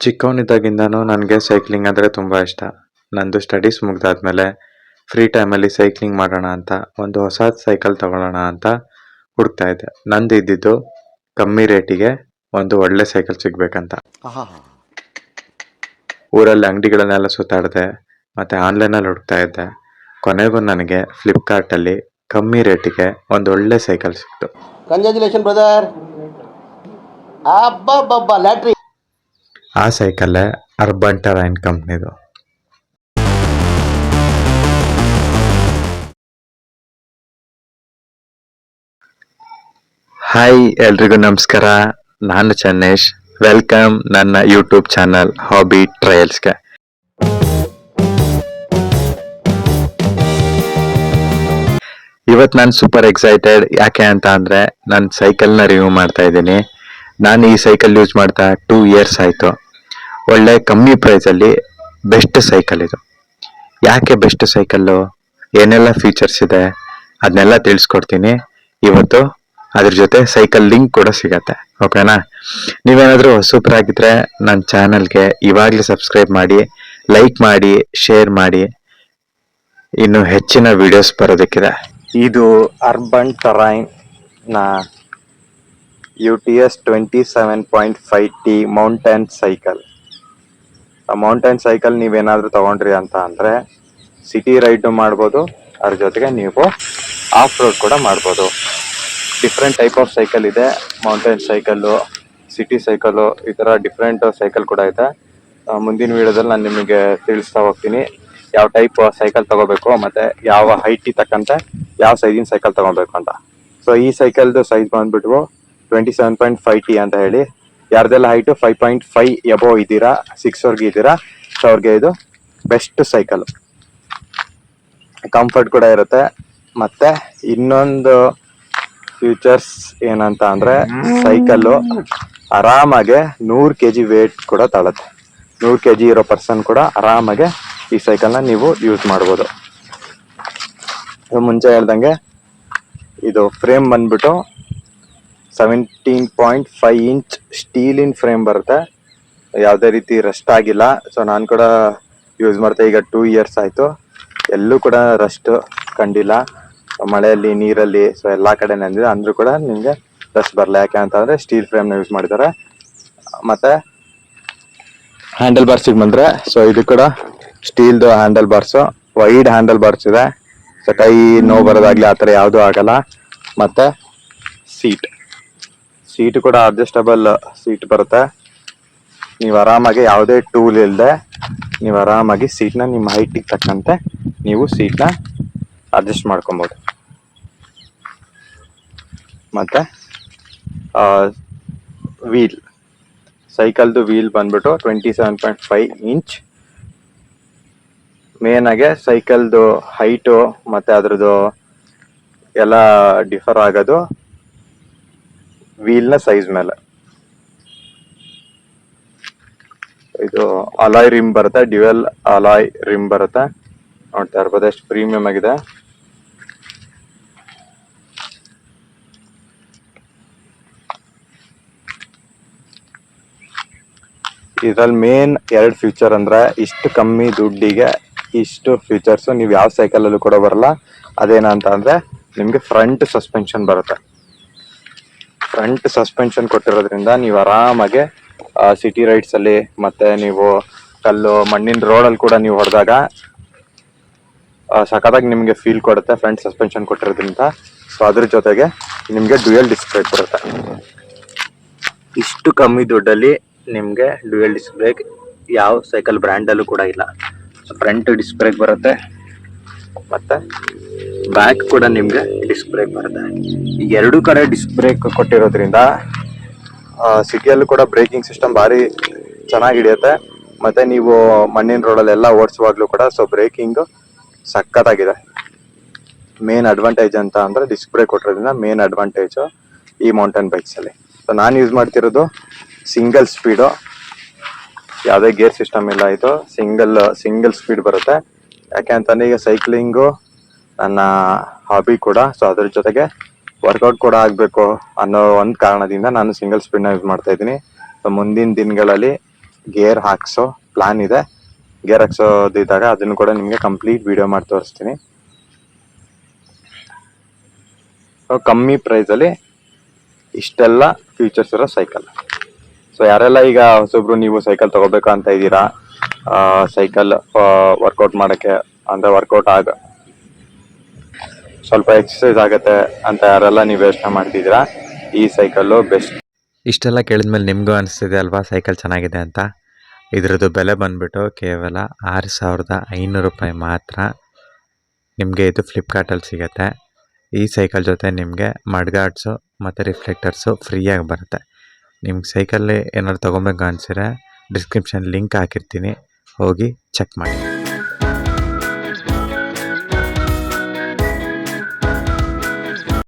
ಚಿಕ್ಕವನಿದ್ದಾಗಿಂದನೂ ನನಗೆ ಸೈಕ್ಲಿಂಗ್ ಅಂದರೆ ತುಂಬ ಇಷ್ಟ. ನಂದು ಸ್ಟಡೀಸ್ ಮುಗ್ದಾದ್ಮೇಲೆ ಫ್ರೀ ಟೈಮಲ್ಲಿ ಸೈಕ್ಲಿಂಗ್ ಮಾಡೋಣ ಅಂತ ಒಂದು ಹೊಸ ಸೈಕಲ್ ತಗೊಳ್ಳೋಣ ಅಂತ ಹುಡುಕ್ತಾ ಇದ್ದೆ. ನಂದು ಇದ್ದಿದ್ದು ಕಮ್ಮಿ ರೇಟಿಗೆ ಒಂದು ಒಳ್ಳೆ ಸೈಕಲ್ ಸಿಗ್ಬೇಕಂತ. ಊರಲ್ಲಿ ಅಂಗಡಿಗಳನ್ನೆಲ್ಲ ಸುತ್ತಾಡಿದೆ ಮತ್ತು ಆನ್ಲೈನಲ್ಲಿ ಹುಡುಕ್ತಾ ಇದ್ದೆ. ಕೊನೆಗೂ ನನಗೆ ಫ್ಲಿಪ್ಕಾರ್ಟಲ್ಲಿ ಕಮ್ಮಿ ರೇಟಿಗೆ ಒಂದು ಒಳ್ಳೆ ಸೈಕಲ್ ಸಿಕ್ತು. ಕಂಗ್ರ್ಯಾಚುಲೇಷನ್ ಬ್ರದರ್ ಲ್ಯಾಟ್ರಿ ಆ ಸೈಕಲ್ಲೇ ಅರ್ಬನ್ ಟರೈನ್ ಕಂಪ್ನಿದು ಹಾಯ್ ಎಲ್ರಿಗೂ ನಮಸ್ಕಾರ. ನಾನು ಚನ್ನೇಶ್. ವೆಲ್ಕಮ್ ನನ್ನ ಯೂಟ್ಯೂಬ್ ಚಾನಲ್ ಹಾಬಿ ಟ್ರಯಲ್ಸ್ಗೆ ಇವತ್ತು ನಾನು ಸೂಪರ್ ಎಕ್ಸೈಟೆಡ್ ಯಾಕೆ ಅಂತ ಅಂದರೆ, ನಾನು ಸೈಕಲ್ನ ರಿವ್ಯೂ ಮಾಡ್ತಾ ಇದ್ದೀನಿ. ನಾನು ಈ ಸೈಕಲ್ ಯೂಸ್ ಮಾಡ್ತಾ ಟೂ ಇಯರ್ಸ್ ಆಯಿತು. ಒಳ್ಳೆ ಕಮ್ಮಿ ಪ್ರೈಸಲ್ಲಿ ಬೆಸ್ಟ್ ಸೈಕಲ್ ಇದು. ಯಾಕೆ ಬೆಸ್ಟ್ ಸೈಕಲ್ಲು ಏನೆಲ್ಲ ಫೀಚರ್ಸ್ ಇದೆ? ಅದನ್ನೆಲ್ಲ ತಿಳಿಸ್ಕೊಡ್ತೀನಿ. ಇವತ್ತು ಅದ್ರ ಜೊತೆ ಸೈಕಲ್ ಲಿಂಕ್ ಕೂಡ ಸಿಗತ್ತೆ. ಓಕೆನಾ ನೀವೇನಾದರೂ ಆಗಿದ್ರೆ ನನ್ನ ಚಾನಲ್ಗೆ ಇವಾಗಲೇ ಸಬ್ಸ್ಕ್ರೈಬ್ ಮಾಡಿ ಲೈಕ್ ಮಾಡಿ ಶೇರ್ ಮಾಡಿ. ಇನ್ನು ಹೆಚ್ಚಿನ ವಿಡಿಯೋಸ್ ಬರೋದಕ್ಕಿದೆ. ಇದು urban ಟರೈನ್ನ U T S twenty seven point five T mountain cycle ಆ ಮೌಂಟೇನ್ ಸೈಕಲ್ ನೀವೇನಾದರೂ ತಗೊಂಡ್ರಿ ಅಂತ ಅಂದರೆ ಸಿಟಿ ರೈಡು ಮಾಡ್ಬೋದು, ಅದ್ರ ಜೊತೆಗೆ ನೀವು ಆಫ್ ರೋಡ್ ಕೂಡ ಮಾಡ್ಬೋದು. ಡಿಫ್ರೆಂಟ್ ಟೈಪ್ ಆಫ್ ಸೈಕಲ್ ಇದೆ ಮೌಂಟೇನ್ ಸೈಕಲ್ಲು ಸಿಟಿ ಸೈಕಲ್ಲು ಈ ಥರ ಡಿಫ್ರೆಂಟ್ ಸೈಕಲ್ ಕೂಡ ಇದೆ. ಮುಂದಿನ ವಿಡಿಯೋದಲ್ಲಿ ನಾನು ನಿಮಗೆ ತಿಳಿಸ್ತಾ ಹೋಗ್ತೀನಿ ಯಾವ ಟೈಪ್ ಸೈಕಲ್ ತಗೋಬೇಕು ಮತ್ತು ಯಾವ ಹೈಟಿಗೆ ತಕ್ಕಂತೆ ಯಾವ ಸೈಜಿನ ಸೈಕಲ್ ತಗೋಬೇಕು ಅಂತ. ಸೊ ಈ ಸೈಕಲ್ದು ಸೈಜ್ ಬಂದ್ಬಿಟ್ಟು twenty seven point five T ಅಂತ ಹೇಳಿ. ಯಾರ್ದೆಲ್ಲ height five point five above ಇದ್ದೀರಾ ಸಿಕ್ಸ್ ವರ್ಗೆ ಇದ್ದೀರಾ ಸೊ ಅವ್ರಿಗೆ ಇದು ಬೆಸ್ಟ್ ಸೈಕಲ್ ಕಂಫರ್ಟ್ ಕೂಡ ಇರುತ್ತೆ. ಮತ್ತೆ ಇನ್ನೊಂದು ಫ್ಯೂಚರ್ಸ್ ಏನಂತ ಅಂದ್ರೆ ಸೈಕಲ್ ಆರಾಮಾಗೆ ನೂರು ಕೆ ಜಿ ವೇಟ್ ಕೂಡ ತಳತ್ತೆ. ನೂರು ಕೆ ಜಿ ಇರೋ ಪರ್ಸನ್ ಕೂಡ ಆರಾಮಾಗೆ ಈ ಸೈಕಲ್ನ ನೀವು ಯೂಸ್ ಮಾಡ್ಬೋದು. ಮುಂಚೆ ಹೇಳ್ದಂಗೆ ಇದು ಫ್ರೇಮ್ ಬಂದ್ಬಿಟ್ಟು ಸೆವೆಂಟೀನ್ ಪಾಯಿಂಟ್ ಫೈವ್ ಇಂಚ್ ಸ್ಟೀಲಿನ ಫ್ರೇಮ್ ಬರುತ್ತೆ. ಯಾವುದೇ ರೀತಿ ರಸ್ಟ್ ಆಗಿಲ್ಲ. ಸೊ ನಾನು ಕೂಡ ಯೂಸ್ ಮಾಡ್ತಾ ಈಗ ಟೂ ಇಯರ್ಸ್ ಆಯಿತು. ಎಲ್ಲೂ ಕೂಡ ರಸ್ಟ್ ಕಂಡಿಲ್ಲ. ಮಳೆಯಲ್ಲಿ, ನೀರಲ್ಲಿ ಸೊ ಎಲ್ಲ ಕಡೆ ನೆಂದಿದೆ ಅಂದರೂ ಕೂಡ ನಿಮಗೆ ರಸ್ಟ್ ಬರಲ್ಲ ಯಾಕೆ ಅಂತಂದರೆ ಸ್ಟೀಲ್ ಫ್ರೇಮ್ನ ಯೂಸ್ ಮಾಡಿದ್ದಾರೆ. ಮತ್ತು ಹ್ಯಾಂಡಲ್ ಬಾರ್ಸಿಗೆ ಬಂದರೆ ಸೊ ಇದು ಕೂಡ ಸ್ಟೀಲ್ದು handle bars wide handle bars ಇದೆ. ಸೊ ಕೈ ನೋವು ಬರೋದಾಗಲಿ ಆ ಥರ ಯಾವುದೂ ಆಗಲ್ಲ. ಮತ್ತು ಸೀಟ್ ಸೀಟ್ ಕೂಡ ಅಡ್ಜಸ್ಟಬಲ್ ಸೀಟ್ ಬರುತ್ತೆ. ನೀವು ಆರಾಮಾಗಿ ಯಾವುದೇ ಟೂಲ್ ಇಲ್ಲದೆ ನೀವು ಆರಾಮಾಗಿ ಸೀಟ್ನ ನಿಮ್ಮ ಹೈಟಿಗೆ ತಕ್ಕಂತೆ ನೀವು ಸೀಟ್ನ ಅಡ್ಜಸ್ಟ್ ಮಾಡ್ಕೊಬೋದು. ಮತ್ತೆ ವೀಲ್ ಸೈಕಲ್ದು ವೀಲ್ ಬಂದ್ಬಿಟ್ಟು twenty seven point five inch main ಆಗಿ ಸೈಕಲ್ದು ಹೈಟು ಮತ್ತೆ ಅದ್ರದ್ದು ಎಲ್ಲ ಡಿಫರ್ ಆಗೋದು. ವೀಲ್ನ ಸೈಜ್ ಮೇಲೆ. ಇದು ಅಲಾಯ್ ರಿಮ್ ಬರುತ್ತೆ ಡ್ಯುಯಲ್ ಅಲಾಯ್ ರಿಮ್ ಬರುತ್ತೆ. ನೋಡ್ತಾ ಇರ್ಬೋದು, ಎಷ್ಟು ಪ್ರೀಮಿಯಂ ಆಗಿದೆ. ಇದ್ರಲ್ಲಿ ಮೇನ್ ಎರಡು ಫ್ಯೂಚರ್ ಅಂದ್ರೆ ಇಷ್ಟು ಕಮ್ಮಿ ದುಡ್ಡಿಗೆ ಇಷ್ಟು ಫೀಚರ್ಸ್ ನೀವು ಯಾವ ಸೈಕಲ್ ಅಲ್ಲೂ ಕೂಡ ಬರಲ್ಲ. ಅದೇನಂತ ಅಂದ್ರೆ ನಿಮಗೆ ಫ್ರಂಟ್ ಸಸ್ಪೆನ್ಷನ್ ಬರುತ್ತೆ. ಫ್ರಂಟ್ ಸಸ್ಪೆನ್ಷನ್ ಕೊಟ್ಟಿರೋದ್ರಿಂದ ನೀವು ಆರಾಮಾಗಿ ಸಿಟಿ ರೈಡ್ಸ್ ಅಲ್ಲಿ ಮತ್ತೆ ನೀವು ಕಲ್ಲು, ಮಣ್ಣಿನ ರೋಡ್ ಅಲ್ಲಿ ಕೂಡ ನೀವು ಹೊಡೆದಾಗ ಸಖತ್ತಾಗಿ ನಿಮಗೆ ಫೀಲ್ ಕೊಡುತ್ತೆ ಫ್ರಂಟ್ ಸಸ್ಪೆನ್ಷನ್ ಕೊಟ್ಟಿರೋದ್ರಿಂದ. ಸೊ ಅದ್ರ ಜೊತೆಗೆ ನಿಮಗೆ ಡ್ಯೂಯಲ್ ಡಿಸ್ಕ್ ಬ್ರೇಕ್ ಬರುತ್ತೆ. ಇಷ್ಟು ಕಮ್ಮಿ ದುಡ್ಡಲ್ಲಿ ನಿಮಗೆ ಡ್ಯೂಯಲ್ ಡಿಸ್ಕ್ ಬ್ರೇಕ್ ಯಾವ ಸೈಕಲ್ ಬ್ರ್ಯಾಂಡಲ್ಲೂ ಕೂಡ ಇಲ್ಲ. ಫ್ರಂಟ್ ಡಿಸ್ಕ್ ಬ್ರೇಕ್ ಬರುತ್ತೆ. ಮತ್ತೆ ಬ್ಯಾಕ್ ಕೂಡ ನಿಮಗೆ ಡಿಸ್ಕ್ ಬ್ರೇಕ್ ಬರುತ್ತೆ. ಈ ಎರಡು ಕಡೆ ಡಿಸ್ಕ್ ಬ್ರೇಕ್ ಕೊಟ್ಟಿರೋದ್ರಿಂದ ಸಿಟಿಯಲ್ಲೂ ಕೂಡ ಬ್ರೇಕಿಂಗ್ ಸಿಸ್ಟಮ್ ಭಾರಿ ಚೆನ್ನಾಗಿ ಹಿಡಿಯುತ್ತೆ. ಮತ್ತೆ ನೀವು ಮಣ್ಣಿನ ರೋಡಲ್ಲೆಲ್ಲ ಓಡಿಸುವಾಗ್ಲೂ ಕೂಡ ಸೊ ಬ್ರೇಕಿಂಗ್ ಸಖತ್ತಾಗಿದೆ. ಮೇನ್ ಅಡ್ವಾಂಟೇಜ್ ಅಂತ ಅಂದ್ರೆ ಡಿಸ್ಕ್ ಬ್ರೇಕ್ ಕೊಟ್ಟಿರೋದ್ರಿಂದ ಮೇನ್ ಅಡ್ವಾಂಟೇಜ್ ಈ ಮೌಂಟೇನ್ ಬೈಕ್ಸ್ ಅಲ್ಲಿ. ಸೊ ನಾನು ಯೂಸ್ ಮಾಡ್ತಿರೋದು ಸಿಂಗಲ್ ಸ್ಪೀಡು ಯಾವುದೇ ಗೇರ್ ಸಿಸ್ಟಮ್ ಇಲ್ಲ ಇದು. ಸಿಂಗಲ್ ಸಿಂಗಲ್ ಸ್ಪೀಡ್ ಬರುತ್ತೆ. ಯಾಕೆ ಈಗ ಸೈಕ್ಲಿಂಗು ನನ್ನ ಹಾಬಿ ಕೂಡ. ಸೊ ಅದ್ರ ಜೊತೆಗೆ ವರ್ಕೌಟ್ ಕೂಡ ಆಗಬೇಕು ಅನ್ನೋ ಒಂದು ಕಾರಣದಿಂದ ನಾನು ಸಿಂಗಲ್ ಸ್ಪೀಡ್ನ ಯೂಸ್ ಮಾಡ್ತಾ ಇದ್ದೀನಿ. ಸೊ ಮುಂದಿನ ದಿನಗಳಲ್ಲಿ ಗೇರ್ ಹಾಕ್ಸೋ ಪ್ಲಾನ್ ಇದೆ. ಗೇರ್ ಹಾಕ್ಸೋದಿದ್ದಾಗ ಅದನ್ನು ಕೂಡ ನಿಮಗೆ ಕಂಪ್ಲೀಟ್ ವಿಡಿಯೋ ಮಾಡಿ ತೋರಿಸ್ತೀನಿ. ಸೊ ಕಮ್ಮಿ ಪ್ರೈಸಲ್ಲಿ ಇಷ್ಟೆಲ್ಲ ಫೀಚರ್ಸ್ ಇರೋ ಸೈಕಲ್ ಸೊ ಯಾರೆಲ್ಲ ಈಗ ಹೊಸೊಬ್ರು ನೀವು ಸೈಕಲ್ ತಗೋಬೇಕು ಅಂತ ಇದ್ದೀರಾ? ಸೈಕಲ್ ವರ್ಕೌಟ್ ಮಾಡೋಕ್ಕೆ ಅಂದರೆ ವರ್ಕೌಟ್ ಆಗ ಸ್ವಲ್ಪ ಎಕ್ಸಸೈಸ್ ಆಗುತ್ತೆ ಅಂತ ಯಾರೆಲ್ಲ ನೀವು ಯೋಚನೆ ಮಾಡ್ತಿದ್ದೀರಾ, ಈ ಸೈಕಲ್ಲು ಬೆಸ್ಟ್ ಇಷ್ಟೆಲ್ಲ ಕೇಳಿದ್ಮೇಲೆ ನಿಮಗೂ ಅನಿಸ್ತಿದೆ ಅಲ್ವಾ ಸೈಕಲ್ ಚೆನ್ನಾಗಿದೆ ಅಂತ? ಇದರದ್ದು ಬೆಲೆ ಬಂದ್ಬಿಟ್ಟು ಕೇವಲ ಆರು ಸಾವಿರದ ಐನೂರು ರೂಪಾಯಿ ಮಾತ್ರ ನಿಮಗೆ ಇದು ಫ್ಲಿಪ್ಕಾರ್ಟಲ್ಲಿ ಸಿಗುತ್ತೆ. ಈ ಸೈಕಲ್ ಜೊತೆ ನಿಮಗೆ ಮಡ್ಗಾರ್ಡ್ಸು ಮತ್ತು ರಿಫ್ಲೆಕ್ಟರ್ಸು ಫ್ರೀಯಾಗಿ ಬರುತ್ತೆ. ನಿಮ್ಗೆ ಸೈಕಲ್ ಏನಾದ್ರು ತೊಗೊಬೇಕು ಅನಿಸಿದ್ರೆ ಡಿಸ್ಕ್ರಿಪ್ಷನ್ ಲಿಂಕ್ ಹಾಕಿರ್ತೀನಿ. ಹೋಗಿ ಚೆಕ್ ಮಾಡಿ.